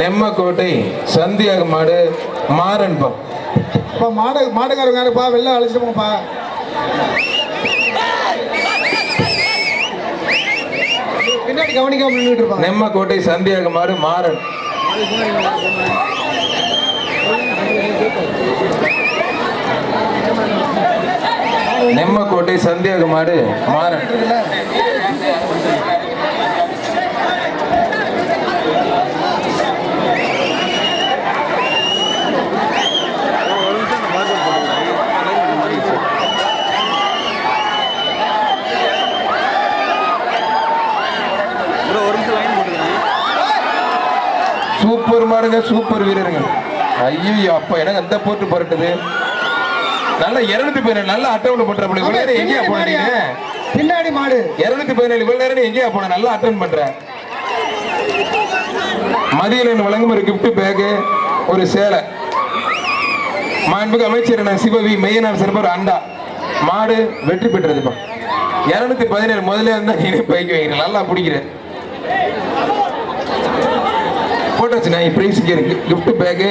நெம்மக்கோட்டை சந்தியாக மாடு மாறன்பா அப்பா மாடு மாடுக்காரங்க யாருப்பா வெளில அழைச்சிட்டு போங்கப்பா பின்னாடி கவனிக்காம நின்றுட்டு இருப்பாங்க. நெம்மக்கோட்டை சந்தியாக மாடு மாறன். நெம்மக்கோட்டை சந்தியாக மாடு மாறன். சூப்பர் மாடுங்க சூப்பர் வீரருங்க. ஐயோ அப்பா எனக்கு அந்த போட்டு புரட்டுது. நல்ல இருநூத்தி பதினேழு நல்ல அட்டவணை பண்ற இவ்வளவு நேரம் எங்கேயா போனீங்க? பின்னாடி மாடு. இருநூத்தி பதினேழு இவ்வளவு நேரம் எங்கேயா போன நல்லா அட்டன் பண்ற மதியலன் வழங்கும் ஒரு gift பேக் ஒரு சேலை. மாண்புக்கு அமைச்சர் சிவவி மெய்யனார் சிறப்பர் அண்டா. மாடு வெற்றி பெற்றதுப்பா இருநூத்தி பதினேழு முதல்ல இருந்தா நீ பைக் வைக்கிறேன் நல்லா பிடிக்கிறேன். போட்டாச்சு நான் பிரைஸ் இருக்கு gift பேக்